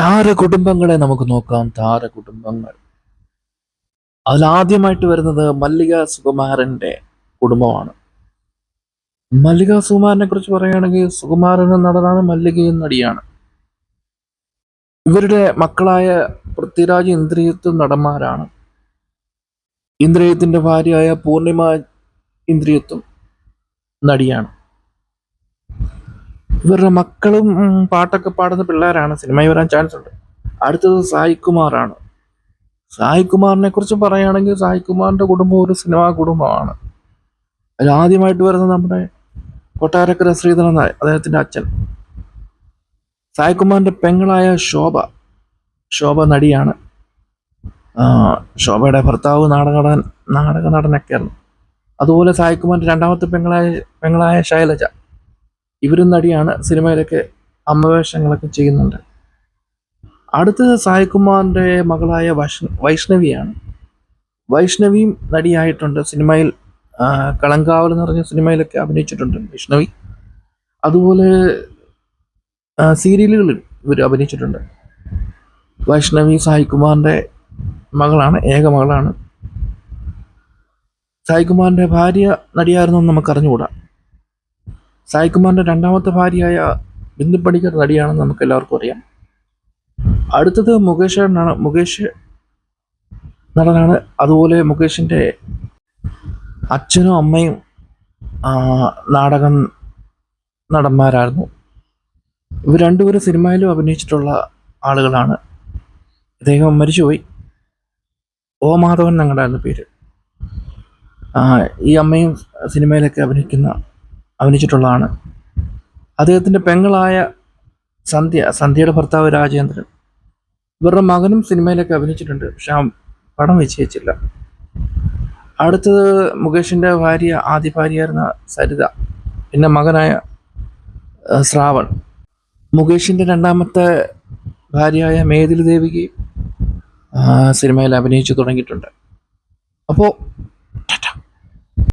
താരകുടുംബങ്ങളെ നമുക്ക് നോക്കാം താര കുടുംബങ്ങൾ അതിൽ ആദ്യമായിട്ട് വരുന്നത് മല്ലിക സുകുമാരന്റെ കുടുംബമാണ്. മല്ലിക സുകുമാരനെ കുറിച്ച് പറയുകയാണെങ്കിൽ സുകുമാരൻ എന്ന നടനാണ് മല്ലികയും നടിയാണ്. ഇവരുടെ മക്കളായ പൃഥ്വിരാജ് ഇന്ദ്രിയത്വം നടന്മാരാണ്. ഇന്ദ്രിയത്തിന്റെ ഭാര്യയായ പൂർണിമ ഇന്ദ്രിയത്തും നടിയാണ്. ഇവരുടെ മക്കളും പാട്ടൊക്കെ പാടുന്ന പിള്ളേരാണ്. സിനിമയിൽ വരാൻ ചാൻസ് ഉണ്ട്. അടുത്തത് സായി കുമാറാണ് സായി കുമാറിനെ കുറിച്ച് പറയുകയാണെങ്കിൽ സായി കുമാറിന്റെ കുടുംബം ഒരു സിനിമാ കുടുംബമാണ്. അതിൽ ആദ്യമായിട്ട് വരുന്നത് നമ്മുടെ കൊട്ടാരക്കര ശ്രീധരൻ നായർ അദ്ദേഹത്തിന്റെ അച്ഛൻ. സായി കുമാറിന്റെ പെങ്ങളായ ശോഭ. ശോഭ നടിയാണ്. ശോഭയുടെ ഭർത്താവ് നാടക നടൻ നാടക നടനൊക്കെയായിരുന്നു അതുപോലെ സായി കുമാറിന്റെ രണ്ടാമത്തെ പെങ്ങളായ പെങ്ങളായ ശൈലജ. ഇവരും നടിയാണ്. സിനിമയിലൊക്കെ അമ്മവേഷങ്ങളൊക്കെ ചെയ്യുന്നുണ്ട്. അടുത്തത് സായികുമാറിന്റെ മകളായ വൈഷ് വൈഷ്ണവിയാണ്. വൈഷ്ണവിയും നടിയായിട്ടുണ്ട്. സിനിമയിൽ കളങ്കാവൽ എന്ന് പറഞ്ഞ സിനിമയിലൊക്കെ അഭിനയിച്ചിട്ടുണ്ട് വൈഷ്ണവി. അതുപോലെ സീരിയലുകളിൽ ഇവർ അഭിനയിച്ചിട്ടുണ്ട്. വൈഷ്ണവി സായികുമാറിന്റെ മകളാണ് ഏക മകളാണ്. സായികുമാറിന്റെ ഭാര്യ നടിയായിരുന്നു എന്ന് അറിഞ്ഞുകൂടാ രണ്ടാമത്തെ ഭാര്യയായ ബിന്ദു പണിക്കർ നടിയാണെന്ന് നമുക്ക് എല്ലാവർക്കും അറിയാം. അടുത്തത് മുകേഷ് മുകേഷ് നടനാണ്. അതുപോലെ മുകേഷിന്റെ അച്ഛനും അമ്മയും നാടകം നടന്മാരായിരുന്നു. ഇവർ രണ്ടുപേരും സിനിമയിലും അഭിനയിച്ചിട്ടുള്ള ആളുകളാണ്. അദ്ദേഹം മരിച്ചുപോയി. ഓ മാധവൻ ഞങ്ങളുടെ പേര്. ഈ അമ്മയും സിനിമയിലൊക്കെ അഭിനയിക്കുന്ന അഭിനയിച്ചിട്ടുള്ളതാണ്. അദ്ദേഹത്തിന്റെ പെങ്ങളായ സന്ധ്യ സന്ധ്യയുടെ ഭർത്താവ് രാജേന്ദ്രൻ. ഇവരുടെ മകനും സിനിമയിലൊക്കെ അഭിനയിച്ചിട്ടുണ്ട് പക്ഷെ ആ പടം വിജയിച്ചില്ല. അടുത്തത് മുകേഷിന്റെ ഭാര്യ ആദ്യ ഭാര്യയായിരുന്ന സരിത പിന്നെ മകനായ ശ്രാവൺ. മുകേഷിന്റെ രണ്ടാമത്തെ ഭാര്യയായ മേതിൽ ദേവിക്ക് സിനിമയിൽ അഭിനയിച്ചു തുടങ്ങിയിട്ടുണ്ട്. അപ്പോൾ